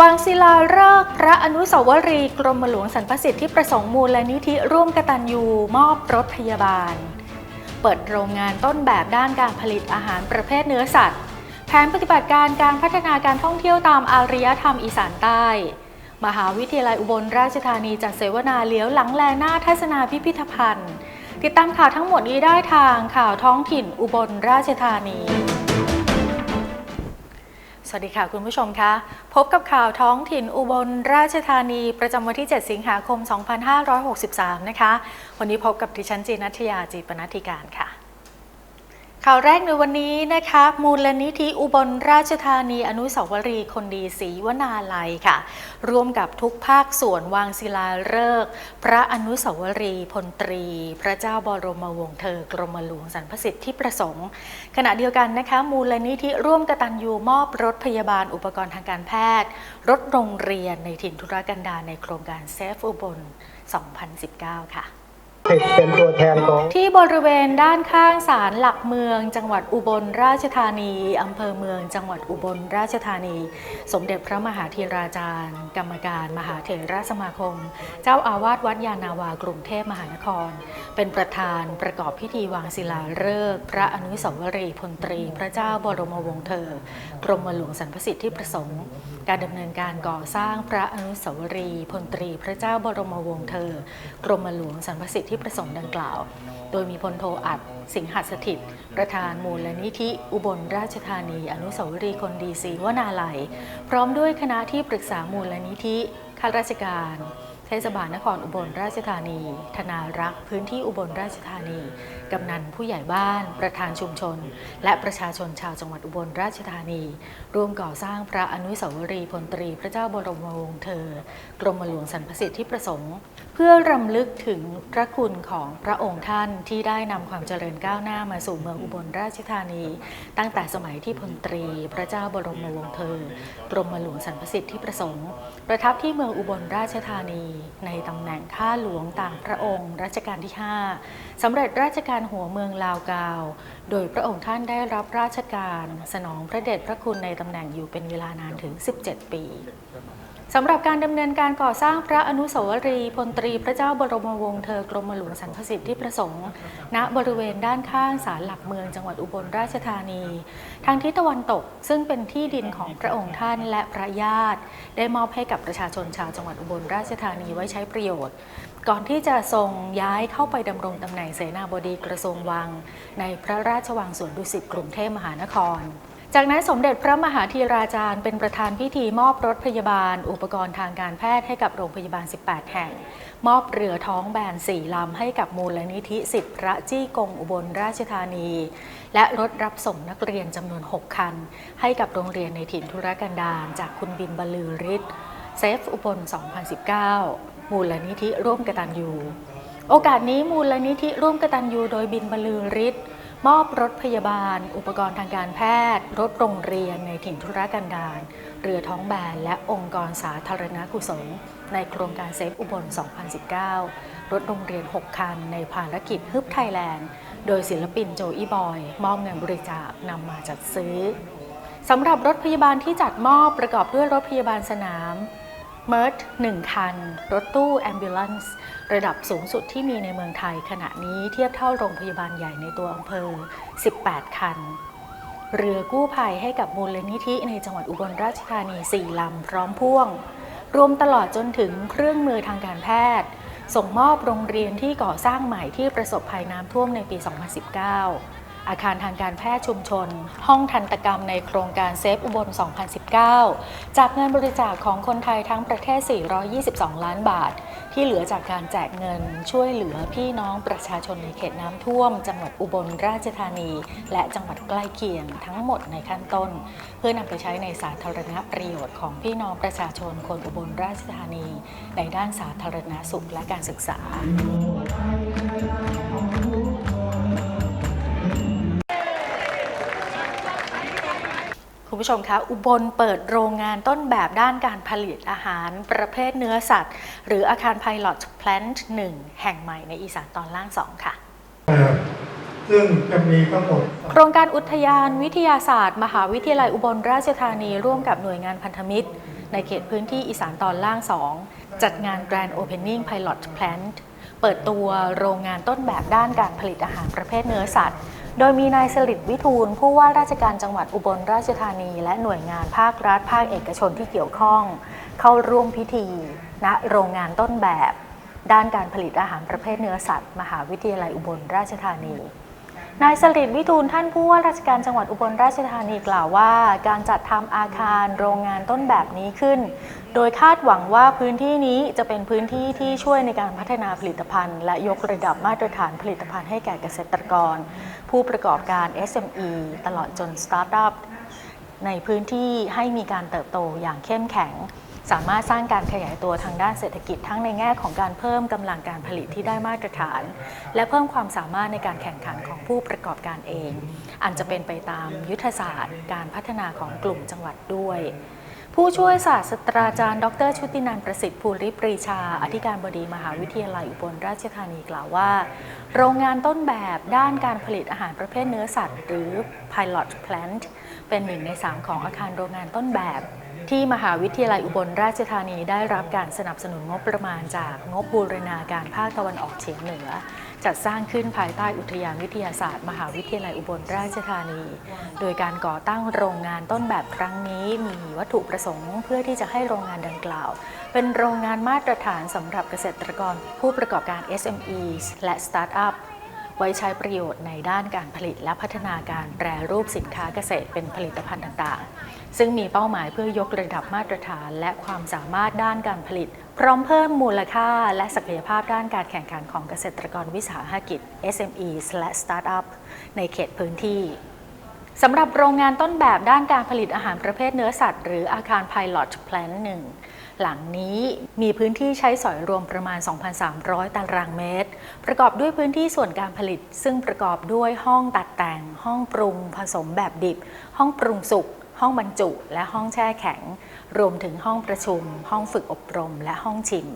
วางศิลาฤกษ์พระอนุสาวรีย์กรมหลวงสรรพสิทธิประสงค์มูลนิธิร่วมกตัญญูมอบรถพยาบาล เปิดโรงงานต้นแบบด้านการผลิตอาหารประเภทเนื้อสัตว์ แผนปฏิบัติการการพัฒนาการท่องเที่ยวตามอารยธรรมอีสานใต้ มหาวิทยาลัยอุบลราชธานีจัดเสวนาเลี้ยวหลังแลหน้าทัศนาพิพิธภัณฑ์ ติดตามข่าวทั้งหมดนี้ได้ทางข่าวท้องถิ่นอุบลราชธานี สวัสดีค่ะคุณผู้ชมคะ พบกับข่าวท้องถิ่นอุบลราชธานีประจำวันที่ 7 สิงหาคม 2563 นะคะ วันนี้พบกับดิฉันจีนัทยาจีปนัธิการค่ะ ข่าวแรกในวันนี้นะคะมูลนิธิอุบลราชธานีอนุสาวรีย์คนดีศรีวนาลัยค่ะ ร่วมกับทุกภาคส่วนวางศิลาฤกษ์พระอนุสาวรีย์พลตรี พระเจ้าบรมวงศ์เธอกรมหลวงสรรพสิทธิประสงค์ ขณะเดียวกันนะคะ มูลนิธิร่วมกตัญญูมอบรถพยาบาลอุปกรณ์ทางการแพทย์ รถโรงเรียนในถิ่นธุรกันดารในโครงการเซฟอุบล 2019 ค่ะ เป็นตัวแทนของ ที่บริเวณด้านข้างศาลหลักเมือง จังหวัดอุบลราชธานี อำเภอเมืองจังหวัดอุบลราชธานี สมเด็จพระมหาธีราจารย์ กรรมการ มหาเถรสมาคม เจ้าอาวาสวัดยานาวากรุงเทพมหานคร เป็นประธานประกอบพิธีวางศิลาฤกษ์พระอนุสาวรีย์พลตรี พระเจ้าบรมวงศ์เธอ กรมหลวงสรรพสิทธิประสงค์ การดำเนินการก่อสร้างพระอนุสาวรีย์พลตรี พระเจ้าบรมวงศ์เธอ กรมหลวงสรรพสิทธิประสงค์ดังกล่าว โดยมีพลโทอัด สิงหัสถิต ประธานมูลนิธิ อุบลราชธานี อนุสาวรีย์คนดีศรีวนาลัย พร้อมด้วยคณะที่ปรึกษามูลนิธิข้าราชการเทศบาลนครอุบลราชธานี ธนารักษ์พื้นที่อุบลราชธานี กำนันผู้ใหญ่บ้าน ประธานชุมชน และประชาชนชาวจังหวัดอุบลราชธานี ร่วมก่อสร้างพระอนุสาวรีย์พลตรีพระเจ้าบรมวงศ์เธอ กรมหลวงสรรพสิทธิประสงค์ พื่อรำลึกถึงพระคุณของพระองค์ท่านที่ได้นำความเจริญก้าวหน้ามาสู่เมืองอุบลราชธานี ตั้งแต่สมัยที่พลตรี พระเจ้าบรมวงศ์เธอกรมหลวงสรรพสิทธิประสงค์ ประทับที่เมืองอุบลราชธานี ในตำแหน่งข้าหลวงต่างพระองค์รัชกาลที่ 5สำเร็จราชการหัวเมืองลาวกาว โดยพระองค์ท่านได้รับราชการ สนองพระเดชพระคุณในตำแหน่งอยู่เป็นเวลานานถึง 17 ปี สำหรับการดำเนินการก่อสร้างพระอนุสาวรีย์พลตรีพระเจ้าบรมวงศ์เธอกรมหลวงสรรพสิทธิประสงค์ ณบริเวณด้านข้างศาลหลักเมืองจังหวัดอุบลราชธานี ทางทิศตะวันตกซึ่งเป็นที่ดินของพระองค์ท่านและพระญาติ ได้มอบให้กับประชาชนชาวจังหวัดอุบลราชธานีไว้ใช้ประโยชน์ ก่อนที่จะทรงย้ายเข้าไปดำรงตำแหน่งเสนาบดีกระทรวงวัง ในพระราชวังสวนดุสิตกรุงเทพมหานคร จากนั้นสมเด็จพระมหาธีราจารย์เป็นประธานพิธีมอบรถพยาบาล อุปกรณ์ทางการแพทย์ให้กับโรงพยาบาล 18 แห่ง มอบเรือท้องแบน4ลำให้กับมูลนิธิสิทธิพระจี้กงอุบลราชธานี และรถรับส่งนักเรียนจำนวน 6 คัน ให้กับโรงเรียนในถิ่นธุรกันดารจากคุณบินบรรลือฤทธิ์เซฟอุบล 2019 มูลนิธิร่วมกตัญญูโอกาสนี้มูลนิธิร่วมกตัญญูโดยบินบรรลือฤทธิ์ มอบรถพยาบาล อุปกรณ์ทางการแพทย์ รถโรงเรียนในถิ่นธุรกันดารเรือท้องแบน และองค์กรสาธารณกุศล ในโครงการเซฟอุบล 2019 รถโรงเรียน 6 คัน ในภารกิจฮึบไทยแลนด์ โดยศิลปินโจอี้บอย มอบเงินบริจาคนำมาจัดซื้อสำหรับรถพยาบาลที่จัดมอบประกอบด้วยรถพยาบาลสนาม เมิร์ท1คัน รถตู้ Ambulance ระดับสูงสุดที่มีในเมืองไทยขณะนี้เทียบเท่าโรงพยาบาลใหญ่ในตัวอำเภอ 18 คัน เรือกู้ภัยให้กับมูลนิธิในจังหวัดอุบลราชธานี 4 ลำพร้อมพ่วง รวมตลอดจนถึงเครื่องมือทางการแพทย์ ส่งมอบโรงเรียนที่ก่อสร้างใหม่ที่ประสบภัยน้ำท่วมในปี 2019 อาคารทางการแพทย์ชุมชน ห้องทันตกรรมในโครงการเซฟอุบล 2019 จากเงินบริจาคของคนไทยทั้งประเทศ 422 ล้านบาท ที่เหลือจากการแจกเงินช่วยเหลือพี่น้องประชาชนในเขตน้ำท่วม จังหวัดอุบลราชธานี และจังหวัดใกล้เคียงทั้งหมดในขั้นต้น เพื่อนำไปใช้ในสาธารณประโยชน์ของพี่น้องประชาชนคนอุบลราชธานี ในด้านสาธารณสุขและการศึกษา คุณผู้ชมคะอุบลเปิดโรงงานต้นแบบด้านการผลิตอาหารประเภทเนื้อสัตว์ หรืออาคาร Pilot Plant 1แห่งใหม่ในอีสานตอนล่าง 2 ค่ะเอ่อซึ่งจะมีทั้งหมดโครงการอุทยานวิทยาศาสตร์ มหาวิทยาลัยอุบลราชธานีร่วมกับหน่วยงานพันธมิตร ในเขตพื้นที่อีสานตอนล่าง 2 จัดงาน Grand Opening Pilot Plant เปิดตัวโรงงานต้นแบบด้านการผลิตอาหารประเภทเนื้อสัตว์ โดยมีนายสลิดวิทูลผู้ว่าราชการจังหวัดอุบลราชธานี และหน่วยงานภาครัฐ ภาคเอกชนที่เกี่ยวข้อง เข้าร่วมพิธี ณโรงงานต้นแบบ ด้านการผลิตอาหารประเภทเนื้อสัตว์ มหาวิทยาลัยอุบลราชธานีนายสลิดวิทูลท่านผู้ว่าราชการจังหวัดอุบลราชธานีกล่าวว่า การจัดทำอาคารโรงงานต้นแบบนี้ขึ้น โดยคาดหวังว่าพื้นที่นี้จะเป็นพื้นที่ที่ช่วยในการพัฒนาผลิตภัณฑ์ และยกระดับมาตรฐานผลิตภัณฑ์ให้แก่เกษตรกร ผู้ประกอบการ SME ตลอดจนสตาร์ทอัพในพื้นที่ให้มีการเติบโตอย่างเข้มแข็ง สามารถสร้างการขยายตัวทางด้านเศรษฐกิจทั้งในแง่ของการเพิ่มกำลังการผลิตที่ได้มาตรฐาน และเพิ่มความสามารถในการแข่งขันของผู้ประกอบการเอง อันจะเป็นไปตามยุทธศาสตร์ การพัฒนาของกลุ่มจังหวัดด้วย ผู้ช่วยศาสตราจารย์ ดร ชุตินันท์ประสิทธิ์ภูริปรีชา อธิการบดีมหาวิทยาลัยอุบลราชธานีกล่าวว่า โรงงานต้นแบบด้านการผลิตอาหารประเภทเนื้อสัตว์ หรือ Pilot Plant เป็นหนึ่งในสามของอาคารโรงงานต้นแบบ ที่มหาวิทยาลัยอุบลราชธานีได้รับการสนับสนุนงบประมาณจากงบบูรณาการภาคตะวันออกเฉียงเหนือ จัดสร้างขึ้นภายใต้อุทยานวิทยาศาสตร์ มหาวิทยาลัยอุบลราชธานี โดยการก่อตั้งโรงงานต้นแบบครั้งนี้มีวัตถุประสงค์เพื่อที่จะให้โรงงานดังกล่าว เป็นโรงงานมาตรฐานสำหรับเกษตรกร ผู้ประกอบการ SME และสตาร์ทอัพ ไว้ใช้ประโยชน์ในด้านการผลิตและพัฒนาการแปรรูปสินค้าเกษตรเป็นผลิตภัณฑ์ต่างๆ ซึ่งมีเป้าหมายเพื่อยกระดับมาตรฐานและความสามารถด้านการผลิต พร้อมเพิ่มมูลค่าและศักยภาพด้านการแข่งขันของเกษตรกรวิสาหกิจ SME และสตาร์ทอัพในเขตพื้นที่สำหรับโรงงานต้นแบบด้านการผลิตอาหารประเภทเนื้อสัตว์ หรืออาคาร Pilot Plant 1 หลังนี้มีพื้นที่ใช้สอยรวมประมาณ 2,300 ตารางเมตร ประกอบด้วยพื้นที่ส่วนการผลิต ซึ่งประกอบด้วยห้องตัดแต่ง ห้องปรุง ผสมแบบดิบ ห้องปรุงสุก ห้องบรรจุ และห้องแช่แข็ง รวมถึงห้องประชุม ห้องฝึกอบรม และห้องชิม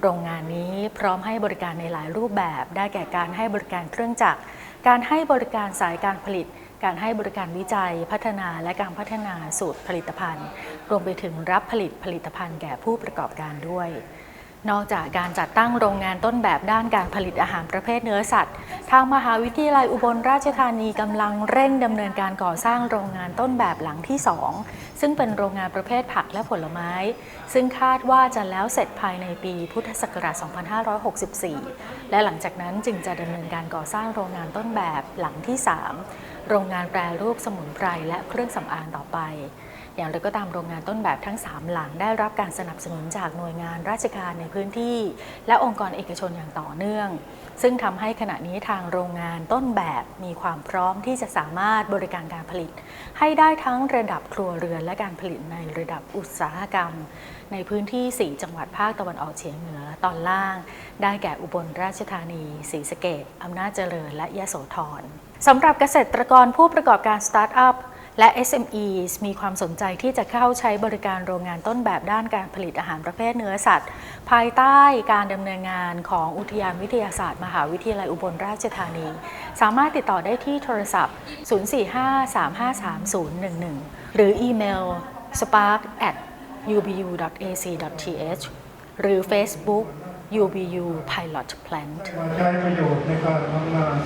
โรงงานนี้พร้อมให้บริการในหลายรูปแบบ ได้แก่การให้บริการเครื่องจักร การให้บริการสายการผลิต การให้บริการวิจัยพัฒนาและการพัฒนาสูตรผลิตภัณฑ์ รวมไปถึงรับผลิตผลิตภัณฑ์แก่ผู้ประกอบการด้วย นอกจากการจัดตั้งโรงงานต้นแบบด้านการผลิตอาหารประเภทเนื้อสัตว์ ทางมหาวิทยาลัยอุบลราชธานีกำลังเร่งดำเนินการก่อสร้างโรงงานต้นแบบหลังที่ 2 ซึ่งเป็นโรงงานประเภทผักและผลไม้ ซึ่งคาดว่าจะแล้วเสร็จภายในปีพุทธศักราช 2564 และหลังจากนั้นจึงจะดำเนินการก่อสร้างโรงงานต้นแบบหลังที่ 3 โรงงานแปรรูปสมุนไพรและเครื่องสำอางต่อไป อย่างไรก็ตามโรงงานต้นแบบทั้ง 3 หลังได้รับการสนับสนุนจากหน่วยงานราชการในพื้นที่ และองค์กรเอกชนอย่างต่อเนื่อง ซึ่งทำให้ขณะนี้ทางโรงงานต้นแบบมีความพร้อมที่จะสามารถบริการการผลิต ให้ได้ทั้งระดับครัวเรือนและการผลิตในระดับอุตสาหกรรม ในพื้นที่ 4 จังหวัดภาคตะวันออกเฉียงเหนือตอนล่าง ได้แก่อุบลราชธานีศรีสะเกษอำนาจเจริญ และยะโสธรสำหรับเกษตรกรผู้ประกอบการสตาร์ทอัพและ SMEs มีความสนใจที่จะเข้าใช้บริการโรงงานต้นแบบด้านการผลิตอาหารประเภทเนื้อสัตว์ ภายใต้การดำเนินงานของอุทยานวิทยาศาสตร์ มหาวิทยาลัยอุบลราชธานี สามารถติดต่อได้ที่โทรศัพท์ 045-353-011 หรืออีเมล spark at ubu.ac.th หรือ Facebook UBU Pilot Plant มาใช้ประโยชน์ในการทำงาน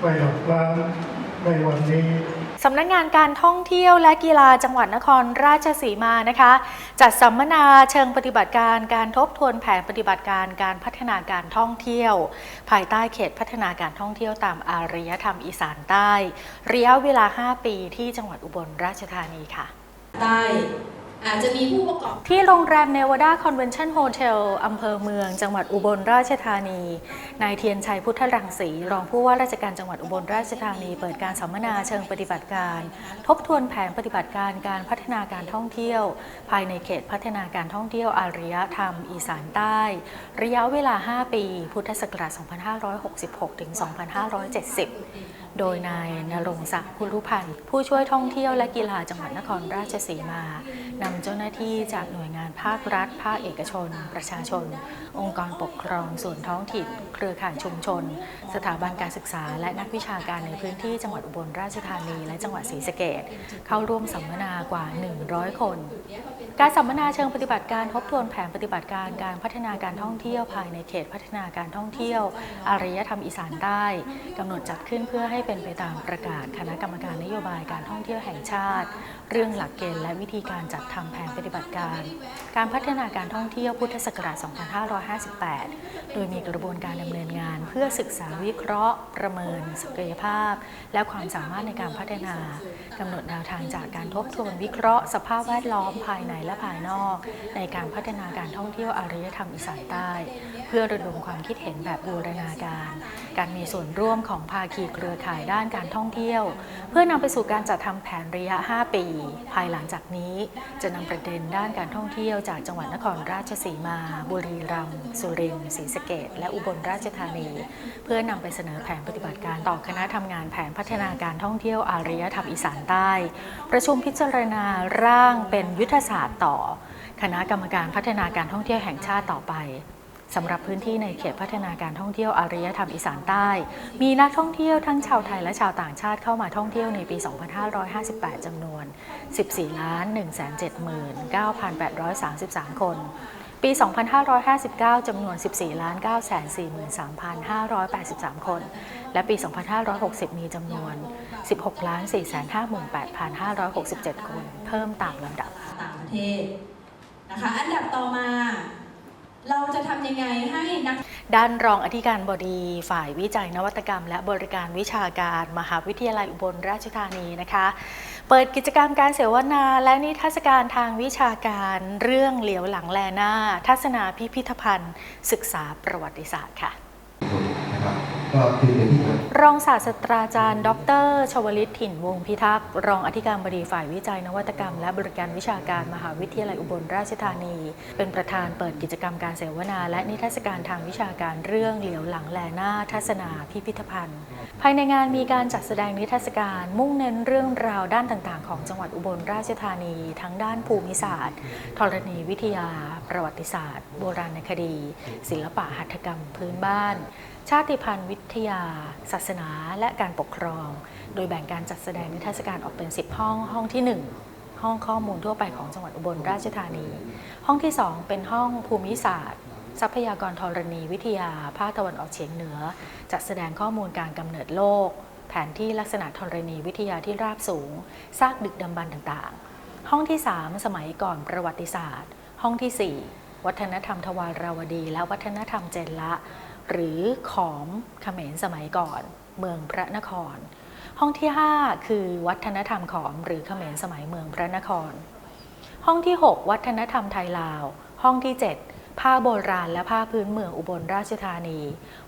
ไปหลอกล้างในวันนี้สำนักงานการท่องเที่ยวและกีฬาจังหวัดนครราชสีมานะคะ จัดสัมมนาเชิงปฏิบัติการการทบทวนแผนปฏิบัติการการพัฒนาการท่องเที่ยว ภายใต้เขตพัฒนาการท่องเที่ยวตามอารยธรรมอีสานใต้ระยะเวลา 5 ปีที่จังหวัดอุบลราชธานีค่ะ ใต้ อาจจะมีผู้ประกอบ ที่โรงแรมเนวาดาคอนเวนชั่นโฮเทลอำเภอเมือง จังหวัดอุบลราชธานี นายเทียนชัยพุทธรังสี รองผู้ว่าราชการจังหวัดอุบลราชธานี เปิดการสัมมนาเชิงปฏิบัติการ ทบทวนแผนปฏิบัติการการพัฒนาการท่องเที่ยว ภายในเขตพัฒนาการท่องเที่ยวอารยธรรม อีสานใต้ ระยะเวลา 5 ปี พุทธศักราช 2566 ถึง 2570 โดยนายนรงศักดิ์พุลุพันธ์ผู้ช่วยท่องเที่ยวและกีฬาจังหวัดนครราชสีมานำเจ้าหน้าที่จากหน่วยงานภาครัฐ ภาคเอกชน ประชาชน องค์กรปกครองส่วนท้องถิ่น เครือข่ายชุมชน สถาบันการศึกษา และนักวิชาการในพื้นที่จังหวัดอุบลราชธานี และจังหวัดศรีสะเกษเข้าร่วมสัมมนากว่า 100 คน การสัมมนาเชิงปฏิบัติการทบทวนแผนปฏิบัติการการพัฒนาการท่องเที่ยวภายในเขตพัฒนาการท่องเที่ยวอารยธรรมอีสานใต้กำหนดจัดขึ้นเพื่อให้เป็นไปตามประกาศคณะกรรมการนโยบายการท่องเที่ยวแห่งชาติ เรื่องหลักเกณฑ์และวิธีการจัดทำแผนปฏิบัติการ การพัฒนาการท่องเที่ยวพุทธศักราช2558 โดยมีกระบวนการดำเนินงาน เพื่อศึกษาวิเคราะห์ ประเมิน ศักยภาพ และความสามารถในการพัฒนากำหนดแนวทางจากการทบทวนวิเคราะห์ สภาพแวดล้อมภายในและภายนอก ในการพัฒนาการท่องเที่ยวอารยธรรมอีสานใต้ เพื่อระดมความคิดเห็นแบบบูรณาการ การมีส่วนร่วมของภาคีเครือข่ายด้านการท่องเที่ยว เพื่อนำไปสู่การจัดทำแผนระยะ 5 ปี ภายหลังจากนี้จะนำประเด็นด้านการท่องเที่ยวจากจังหวัดนครราชสีมา บุรีรัมย์สุรินทร์ศรีสะเกษและอุบลราชธานี เพื่อนำไปเสนอแผนปฏิบัติการต่อคณะทำงานแผนพัฒนาการท่องเที่ยวอารยธรรมอีสานใต้ ประชุมพิจารณาร่างเป็นยุทธศาสตร์ต่อ คณะกรรมการพัฒนาการท่องเที่ยวแห่งชาติต่อไปสำหรับพื้นที่ในเขตพัฒนาการท่องเที่ยวอารยธรรมอีสานใต้ มีนักท่องเที่ยวทั้งชาวไทยและชาวต่างชาติเข้ามาท่องเที่ยวในปี 2558 จำนวน 14 ล้าน 179,833 คน ปี 2559 จำนวน 14ล้าน943,583 คน และปี 2560 มีจำนวน 16ล้าน458,567 คน เพิ่มตามลำดับ ต่างประเทศนะคะ อันดับต่อมา เราจะทำยังไงให้นัก ด้านรองอธิการบดีฝ่ายวิจัยนวัตกรรม และบริการวิชาการ มหาวิทยาลัยอุบลราชธานีนะคะ เปิดกิจกรรมการเสวนาและนิทรรศการทางวิชาการเรื่องเหลียวหลังแลหน้า ทัศนาพิพิธภัณฑ์ ศึกษาประวัติศาสตร์ค่ะ ก็คือเป็นที่ผมรองศาสตราจารย์ ดร ชวลิตถิ่นวงศ์พิทักษ์ รองอธิการบดีฝ่ายวิจัยนวัตกรรม และบริการวิชาการมหาวิทยาลัยอุบลราชธานี เป็นประธานเปิดกิจกรรมการเสวนา และนิทรรศการทางวิชาการเรื่องเหลียวหลังแลหน้าทัศนาพิพิธภัณฑ์ ภายในงานมีการจัดแสดงนิทรรศการ มุ่งเน้นเรื่องราวด้านต่างๆ ของจังหวัดอุบลราชธานี ทั้งด้านภูมิศาสตร์ธรณีวิทยา ประวัติศาสตร์ โบราณคดี ศิลปะหัตถกรรมพื้นบ้าน ชาติพันธุ์วิทยา ศาสนา และการปกครอง โดยแบ่งการจัดแสดงนิทรรศการออกเป็น 10 ห้อง ห้องที่ 1 ห้องข้อมูลทั่วไปของจังหวัดอุบลราชธานี ห้องที่ 2 เป็นห้องภูมิศาสตร์ ทรัพยากรธรณีวิทยา ภาคตะวันออกเฉียงเหนือ จัดแสดงข้อมูลการกำเนิดโลก แผนที่ลักษณะธรณีวิทยาที่ราบสูง ซากดึกดำบรรพ์ต่างๆ ห้องที่ 3 สมัยก่อนประวัติศาสตร์ ห้องทีสี่4 วัฒนธรรมทวาราวดี และวัฒนธรรมเจนละ หรือขอมเขมรสมัยก่อน เมืองพระนคร ห้องที่ 5 คือวัฒนธรรมขอมหรือเขมรสมัยเมืองพระนคร ห้องที่ 6 วัฒนธรรมไทยลาว ห้องที่ 7 ผ้าโบราณและผ้าพื้นเมืองอุบลราชธานี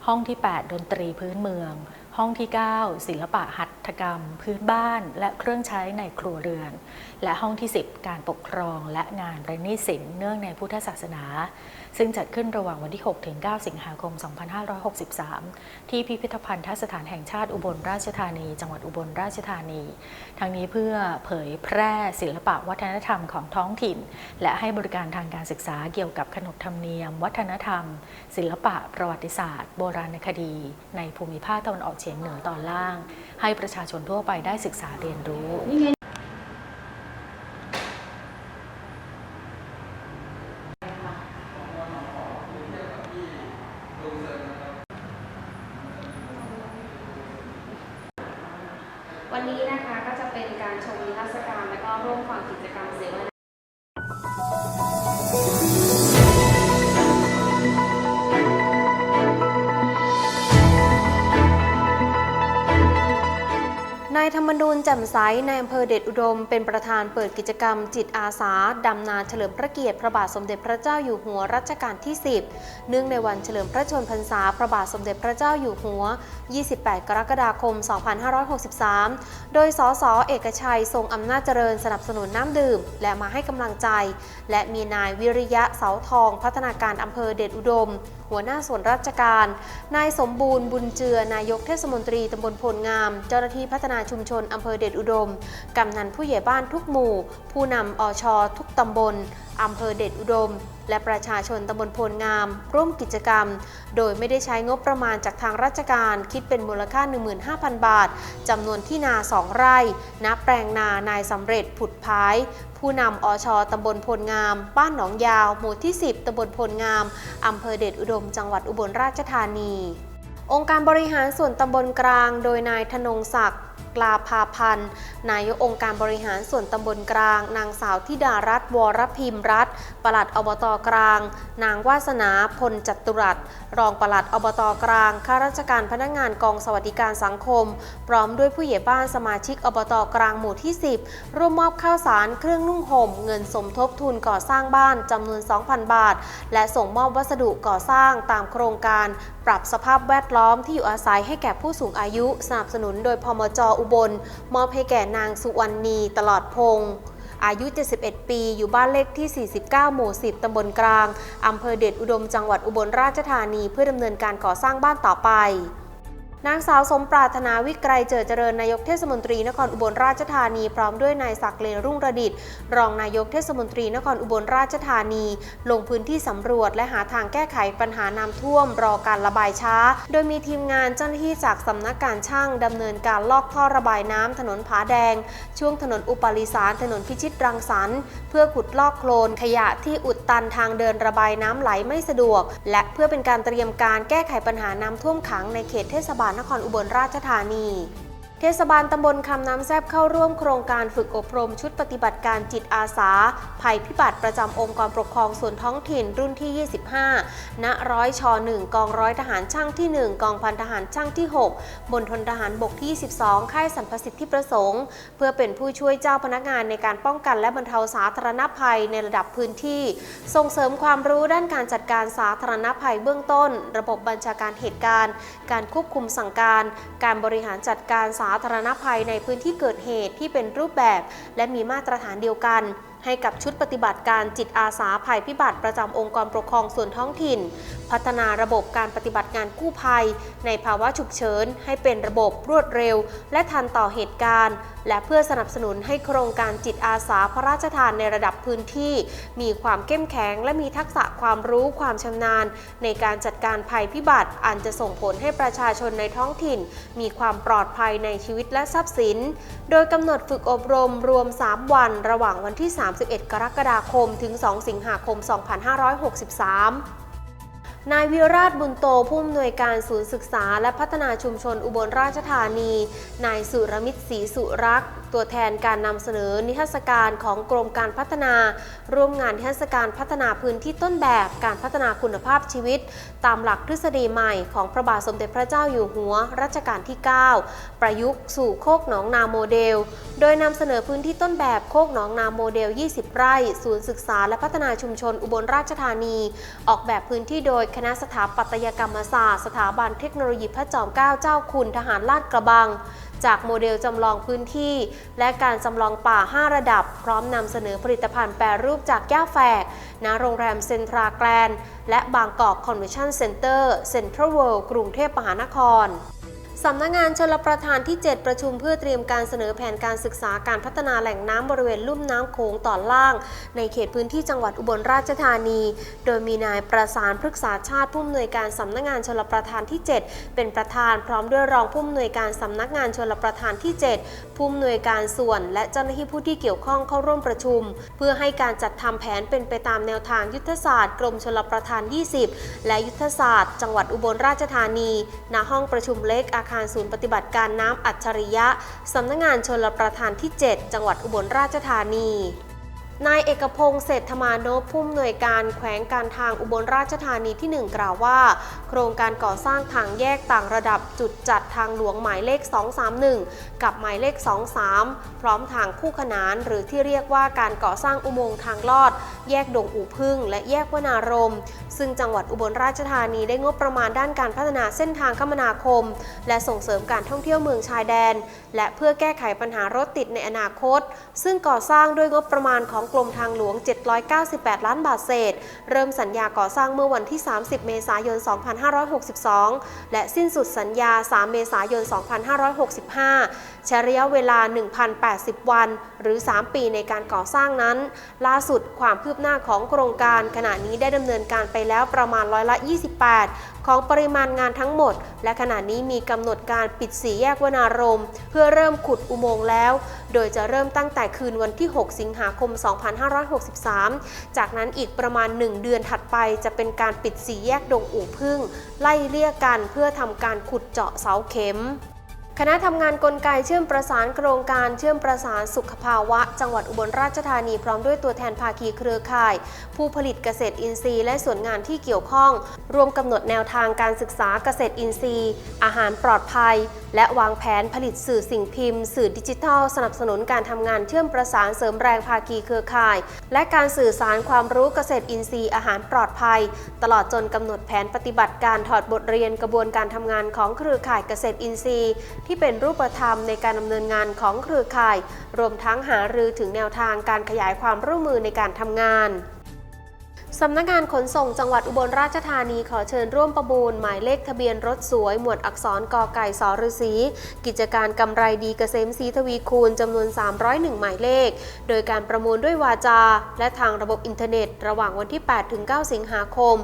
ห้องที่ 8 ดนตรีพื้นเมือง ห้องที่ 9 ศิลปะหัตถกรรม พื้นบ้านและเครื่องใช้ในครัวเรือน และห้องที่ 10 การปกครองและงานประณีตศิลป์เนื่องในพุทธศาสนา ซึ่งจัดขึ้นระหว่างวันที่6ถึง9สิงหาคม 2563 ที่พิพิธภัณฑ์สถานแห่งชาติอุบลราชธานี จังหวัดอุบลราชธานี ทั้งนี้เพื่อเผยแพร่ศิลปะวัฒนธรรมของท้องถิ่น และให้บริการทางการศึกษาเกี่ยวกับขนบธรรมเนียม วัฒนธรรม ศิลปะประวัติศาสตร์ โบราณคดี ในภูมิภาคตะวันออกเฉียงเหนือตอนล่าง ให้ประชาชนทั่วไปได้ศึกษาเรียนรู้ นูญแจ่มในอำเภอเดชอุดม เป็นประธานเปิดกิจกรรม จิตอาสา ดำนาเฉลิมพระเกียรติพระบาทสมเด็จพระเจ้าอยู่หัวรัชกาลที่ 10 เนื่องในวันเฉลิมพระชนมพรรษาพระบาทสมเด็จพระเจ้าอยู่หัว 28 กรกฎาคม 2563 โดยสสเอกชัย ทรงอำนาจเจริญสนับสนุนน้ำดื่ม และมาให้กำลังใจ และมีนายวิริยะเสาทอง พัฒนาการอำเภอเดชอุดม หัวหน้าส่วนราชการ นายสมบูรณ์บุญเจือ นายกเทศมนตรีตำบลพลงาม เจ้าหน้าที่พัฒนาชุมชนอำเภอเดชอุดม กำนันผู้ใหญ่บ้านทุกหมู่ ผู้นำอชทุกตำบลอำเภอเดชอุดม และประชาชนตำบลโพลงาม ร่วมกิจกรรม โดยไม่ได้ใช้งบประมาณจากทางราชการคิดเป็นมูลค่า 15,000 บาทจำนวนที่นา 2 ไร่ณแปลงนานายสำเร็จผุดพายผู้นำอชตำบลพลงาม บ้านหนองยาว หมู่ที่ 10ตำบลพลงาม อำเภอเดชอุดม จังหวัดอุบลราชธานี องค์การบริหารส่วนตำบลกลาง โดยนายธนงศักดิ์ กลาภาพันธ์ นายกองค์การบริหารส่วนตำบลกลาง นางสาวธิดารัตน์วรพิมรัตน์ปลัดอบตกลาง นางวาสนาพลจัตุรัส รองปลัดอบตกลาง ข้าราชการพนักงานกองสวัสดิการสังคม พร้อมด้วยผู้ใหญ่บ้านสมาชิกอบตกลางหมู่ที่ 10 ร่วมมอบข้าวสารเครื่องนุ่งห่ม เงินสมทบทุนก่อสร้างบ้านจำนวน 2,000 บาท และส่งมอบวัสดุก่อสร้างตามโครงการ ปรับสภาพแวดล้อมที่อยู่อาศัยให้แก่ผู้สูงอายุ สนับสนุนโดยพมจอุบล มอบให้แก่นางสุวรรณีตลอดพงศ์อายุ 71 ปี อยู่บ้านเลขที่ 49 หมู่ 10 ตำบลกลาง อำเภอเดชอุดม จังหวัดอุบลราชธานี เพื่อดำเนินการก่อสร้างบ้านต่อไป นางสาวสมปรารถนาวิกรเจิดเจริญนายกเทศมนตรีนครอุบลราชธานี พร้อมด้วยนายศักเลนรุ่งระดิตรองนายกเทศมนตรีนครอุบลราชธานี ลงพื้นที่สำรวจและหาทางแก้ไขปัญหาน้ำท่วม รอการระบายช้า โดยมีทีมงานเจ้าหน้าที่จากสำนักการช่างดำเนินการลอกท่อระบายน้ำถนนผาแดง ช่วงถนนอุปาลิสารถนนพิชิตรังสรรค์เพื่อขุดลอกโคลนขยะที่อุดตันทางเดินระบายน้ำไหลไม่สะดวก และเพื่อเป็นการเตรียมการแก้ไขปัญหาน้ำท่วมขังในเขตเทศบาลนครอุบลราชธานี เทศบาลตำบลคำน้ำแซบเข้าร่วมโครงการฝึกอบรมชุดปฏิบัติการจิตอาสา ภัยพิบัติประจำองค์กรปกครองส่วนท้องถิ่นรุ่นที่ 25 ณ ร้อยช1กองร้อยทหารช่างที่ 1 กองพันทหารช่างที่ 6บนทนทหารบกที่22ค่ายสัมพสิทธิประสงค์ เพื่อเป็นผู้ช่วยเจ้าพนักงานในการป้องกันและบรรเทาสาธารณภัยในระดับพื้นที่ ส่งเสริมความรู้ด้านการจัดการสาธารณภัยเบื้องต้น ระบบบัญชาการเหตุการณ์ การควบคุมสั่งการ การบริหารจัดการสาธารณภัยในพื้นที่เกิดเหตุที่เป็นรูปแบบ และมีมาตรฐานเดียวกัน ให้กับชุดปฏิบัติการจิตอาสาภัยพิบัติประจำองค์กรปกครองส่วนท้องถิ่น พัฒนาระบบการปฏิบัติงานกู้ภัย ในภาวะฉุกเฉินให้เป็นระบบรวดเร็ว และทันต่อเหตุการณ์และเพื่อสนับสนุนให้โครงการจิตอาสาพระราชทานในระดับพื้นที่ มีความเข้มแข็ง และมีทักษะความรู้ความชำนาญ ในการจัดการภัยพิบัติอันจะส่งผลให้ประชาชนในท้องถิ่น มีความปลอดภัยในชีวิตและทรัพย์สิน โดยกำหนดฝึกอบรมรวม 3 วัน ระหว่างวันที่ 31 กรกฎาคม ถึง 2 สิงหาคม 2563 นายวิราชบุญโตผู้อำนวยการศูนย์ศึกษา และพัฒนาชุมชนอุบลราชธานี นายสุรมิตรศรีสุรักษ์ตัวแทนการนำเสนอนิทรรศการของกรมการพัฒนา ร่วมงานนิทรรศการพัฒนาพื้นที่ต้นแบบการพัฒนาคุณภาพชีวิต ตามหลักทฤษฎีใหม่ของพระบาทสมเด็จพระเจ้าอยู่หัวรัชกาลที่ 9 ประยุกต์สู่โคกหนองนาโมเดล โดยนำเสนอพื้นที่ต้นแบบโคกหนองนาโมเดล 20 ไร่ ศูนย์ศึกษาและพัฒนาชุมชนอุบลราชธานี ออกแบบพื้นที่โดยคณะสถาปัตยกรรมศาสตร์ สถาบันเทคโนโลยีพระจอมเกล้าเจ้าคุณทหารลาดกระบัง จากโมเดลจำลองพื้นที่ และการจำลองป่า 5 ระดับ พร้อมนำเสนอผลิตภัณฑ์แปรรูปจากแก้วแฝก ณ โรงแรมเซ็นทราแกรนด์และบางกอกคอนเวนชั่นเซ็นเตอร์เซ็นทรัลเวิลด์กรุงเทพมหานคร สำนักงานชลประทานที่ 7 ประชุมเพื่อเตรียมการเสนอแผนการศึกษาการพัฒนาแหล่งน้ำบริเวณลุ่มน้ำโขงตอนล่าง ในเขตพื้นที่จังหวัดอุบลราชธานี โดยมีนายประสานพฤกษาชาติผู้อำนวยการสำนักงานชลประทานที่ 7 เป็นประธานพร้อมด้วยรองผู้อำนวยการสำนักงานชลประทานที่ 7 ผู้อำนวยการส่วน และเจ้าหน้าที่ผู้ที่เกี่ยวข้องเข้าร่วมประชุม เพื่อให้การจัดทำแผนเป็นไปตามแนวทางยุทธศาสตร์กรมชลประทาน 20 และยุทธศาสตร์ จังหวัดอุบลราชธานีณห้องประชุมเล็กอาคารศูนย์ปฏิบัติการน้ำอัจฉริยะ สำนักงานชลประทานที่ 7 จังหวัดอุบลราชธานีนายเอกพงษ์เศรษฐมานพผู้อำนวยการแขวงการทางอุบลราชธานีที่ 1 กล่าวว่า โครงการก่อสร้างทางแยกต่างระดับจุดจัดทางหลวงหมายเลข 231 กับหมายเลข 23 พร้อมทางคู่ขนานหรือที่เรียกว่าการก่อสร้างอุโมงค์ทางลอดแยกดงอู่พึ่ง และแยกวนารม ซึ่งจังหวัดอุบลราชธานีได้งบประมาณด้านการพัฒนาเส้นทางคมนาคม และส่งเสริมการท่องเที่ยวเมืองชายแดน และเพื่อแก้ไขปัญหารถติดในอนาคต ซึ่งก่อสร้างด้วยงบประมาณของกรมทางหลวง 798 ล้านบาทเศษ เริ่มสัญญาก่อสร้างเมื่อวันที่ 30 เมษายน 2562 และสิ้นสุดสัญญา 3 เมษายน 2565 ใช้ระยะเวลา 1,080 วัน หรือ 3 ปีในการก่อสร้างนั้น ล่าสุดความคืบหน้าของโครงการขณะนี้ได้ดำเนินการไปแล้วประมาณร้อยละ 28 ของปริมาณงานทั้งหมด และขณะนี้มีกำหนดการปิดสีแยกวนารม เพื่อเริ่มขุดอุโมงค์แล้ว โดยจะเริ่มตั้งแต่คืนวันที่ 6 สิงหาคม 2563 จากนั้นอีกประมาณ 1 เดือนถัดไปจะเป็นการปิดสีแยกดงอู่พึ่ง ไล่เลี่ยกันเพื่อทำการขุดเจาะเสาเข็ม คณะทำงานกลไกเชื่อมประสานโครงการเชื่อมประสานสุขภาวะ จังหวัดอุบลราชธานีพร้อมด้วยตัวแทนภาคีเครือข่าย ผู้ผลิตเกษตรอินทรีย์และส่วนงานที่เกี่ยวข้อง รวมกำหนดแนวทางการศึกษาเกษตรอินทรีย์ อาหารปลอดภัย และวางแผนผลิตสื่อสิ่งพิมพ์ สื่อดิจิทัล สนับสนุนการทำงานเชื่อมประสานเสริมแรงภาคีเครือข่าย และการสื่อสารความรู้เกษตรอินทรีย์อาหารปลอดภัย ตลอดจนกำหนดแผนปฏิบัติการถอดบทเรียนกระบวนการทำงานของเครือข่ายเกษตรอินทรีย์ที่เป็นรูปธรรมในการดำเนินงานของเครือข่าย รวมทั้งหารือถึงแนวทางการขยายความร่วมมือในการทำงาน สำนักงานขนส่งจังหวัดอุบลราชธานีขอเชิญร่วมประมูลหมายเลขทะเบียนรถสวย หมวดอักษรกอไก่สรฤษีกิจการกำไรดีเกษมศรีทวีคูณจำนวน 301 หมายเลข โดยการประมูลด้วยวาจา และทางระบบอินเทอร์เน็ต ระหว่างวันที่ 8 ถึง 9 สิงหาคม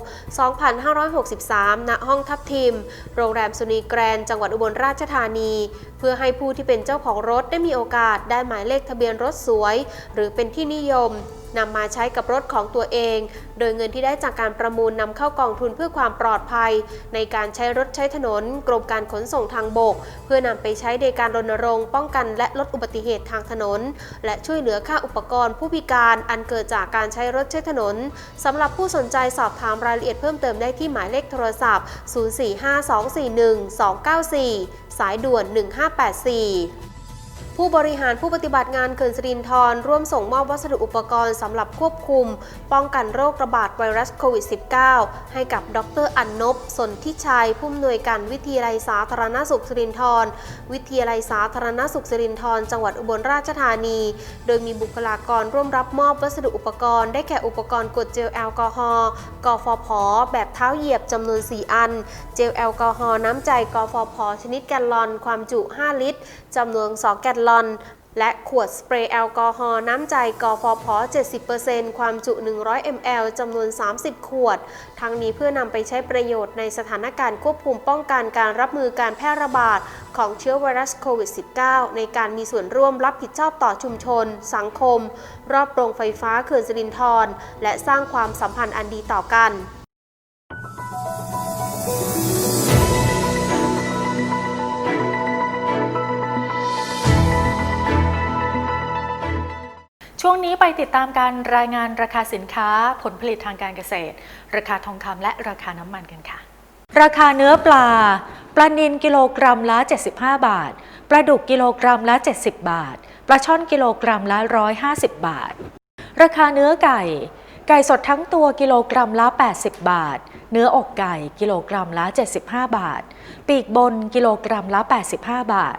2563 ณ ห้องทับทิม โรงแรมสุนีแกรนจังหวัดอุบลราชธานี เพื่อให้ผู้ที่เป็นเจ้าของรถได้มีโอกาสได้หมายเลขทะเบียนรถสวย หรือเป็นที่นิยม นำมาใช้กับรถของตัวเอง โดยเงินที่ได้จากการประมูลนำเข้ากองทุนเพื่อความปลอดภัย ในการใช้รถใช้ถนน กรมการขนส่งทางบก เพื่อนำไปใช้ในการรณรงค์ป้องกันและลดอุบัติเหตุทางถนน และช่วยเหลือค่าอุปกรณ์ผู้พิการอันเกิดจากการใช้รถใช้ถนนสำหรับผู้สนใจสอบถามรายละเอียดเพิ่มเติมได้ที่หมายเลขโทรศัพท์ 0452412294 สายด่วน 1584 ผู้บริหารผู้ปฏิบัติงานเขื่อนสิรินธรร่วมส่งมอบวัสดุอุปกรณ์สำหรับควบคุม ป้องกันโรคระบาดไวรัสโควิด -19 ให้กับดรอันนบสนทิชัย ผู้อำนวยการวิทยาลัยสาธารณสุขสิรินธรวิทยาลัยสาธารณสุขสิรินธรจังหวัดอุบลราชธานี โดยมีบุคลากรร่วมรับมอบวัสดุอุปกรณ์ได้แก่อุปกรณ์กดเจลแอลกอฮอล์กฟผแบบเท้าเหยียบจำนวน 4 อัน เจลแอลกอฮอล์น้ำใจกฟผชนิดแกลลอนความจุ 5 ลิตร จำนวน2แกลลอน และขวดสเปรย์แอลกอฮอล์น้ำใจกฟผ70%ความจุ 100 ml จำนวน 30 ขวด ทั้งนี้เพื่อนำไปใช้ประโยชน์ในสถานการณ์ควบคุมป้องกันการรับมือการแพร่ระบาดของเชื้อไวรัสโควิด -19 ในการมีส่วนร่วมรับผิดชอบต่อชุมชน สังคม รอบโรงไฟฟ้าเขื่อนสิรินธรและสร้างความสัมพันธ์อันดีต่อกัน ช่วงนี้ไปติดตามการรายงานราคาสินค้าผลผลิตทางการเกษตร ราคาทองคำและราคาน้ำมันกันค่ะ ราคาเนื้อปลา ปลานิลกิโลกรัมละ 75 บาท ปลาดุกกิโลกรัมละ 70 บาท ปลาช่อนกิโลกรัมละ 150 บาท ราคาเนื้อไก่ ไก่สดทั้งตัวกิโลกรัมละ 80 บาท เนื้ออกไก่กิโลกรัมละ 75 บาท ปีกบนกิโลกรัมละ 85 บาท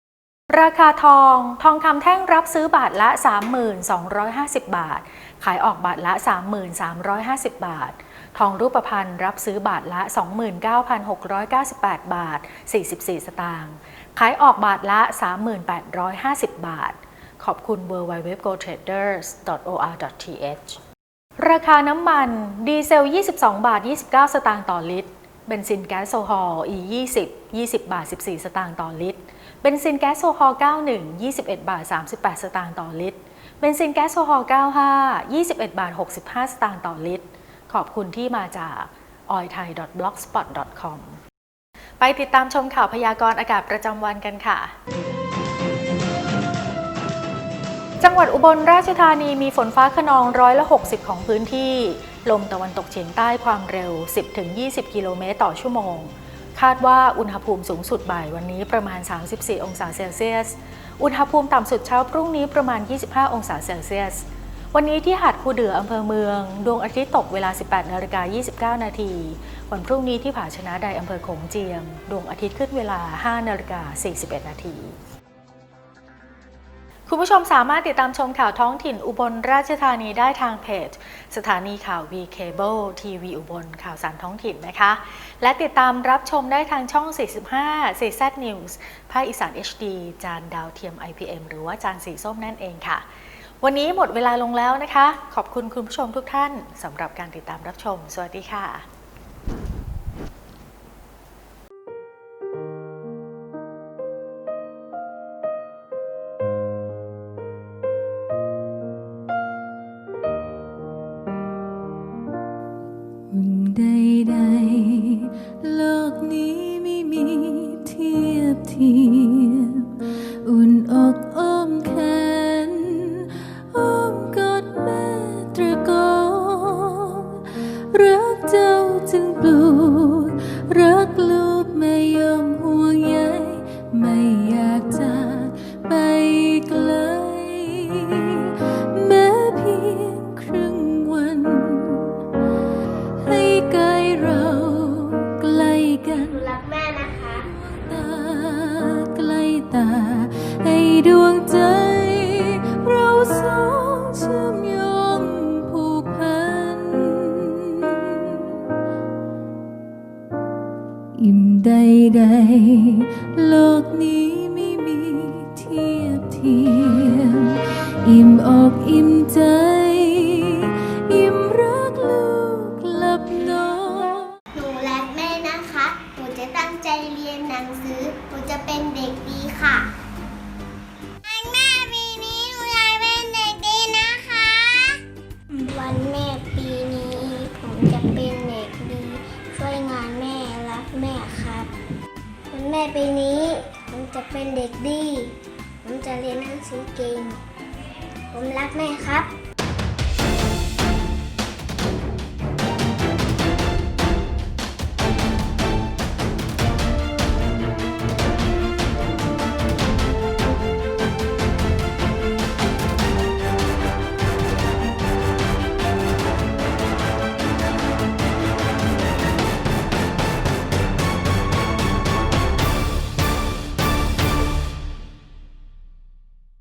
ราคาทอง ทองคำแท่งรับซื้อบาทละ3,250 บาท ขายออกบาทละ 3,350 บาท ทองรูปพรรณรับซื้อบาทละ 29,698 บาท 44 สตางค์ ขายออกบาทละ 3,850 บาท ขอบคุณ w w w g o t r a d e r s o r t h ราคาน้ำมัน ดีเซล 22 บาท 29 สตางค์ต่อลิตร เบนซินแก๊สโซฮอล์ E 20 20 บาท 14 สตางค์ต่อลิตร เบนซินแก๊สโซฮอล์91 21 บาท 38 สตางค์ต่อลิตร เบนซินแก๊สโซฮอล์95 21 บาท 65 สตางค์ต่อลิตร ขอบคุณที่มาจาก oilthai.blogspot.com ไปติดตามชมข่าวพยากรณ์อากาศประจำวันกันค่ะ จังหวัดอุบลราชธานีมีฝนฟ้าขนองร้อยละ 60 ของพื้นที่ ลมตะวันตกเฉียงใต้ความเร็ว 10-20 กิโลเมตรต่อชั่วโมง คาดว่าอุณหภูมิสูงสุดบ่ายวันนี้ประมาณ 34 องศาเซลเซียส อุณหภูมิต่ำสุดเช้าพรุ่งนี้ประมาณ 25 องศาเซลเซียส วันนี้ที่หาดคูเดืออำเภอเมือง ดวงอาทิตย์ตกเวลา 18นาฬิกา29 นาที วันพรุ่งนี้ที่ผาชนะใดอำเภอโขงเจียม ดวงอาทิตย์ขึ้นเวลา 5นาฬิกา41 นาที คุณผู้ชมสามารถติดตามชมข่าวท้องถิ่นอุบลราชธานีได้ทางเพจ สถานีข่าว V Cable ทีวีอุบลข่าวสารท้องถิ่นนะคะ และติดตามรับชมได้ทางช่อง 45 CZ News ภาคอีสาน HD จานดาวเทียม IPM หรือว่าจานสีส้มนั่นเองค่ะ วันนี้หมดเวลาลงแล้วนะคะ ขอบคุณคุณผู้ชมทุกท่านสำหรับการติดตามรับชม สวัสดีค่ะ จะตั้งใจเรียนหนังสือ หนูจะเป็นเด็กดีค่ะแม่ปีนี้หนูอยากเป็นเด็กดีนะคะ วันแม่ปีนี้ ผมจะเป็นเด็กดี ช่วยงานแม่รักแม่ครับวันแม่ปีนี้ ผมจะเป็นเด็กดี ผมจะเรียนหนังสือเก่ง ผมรักแม่ครับ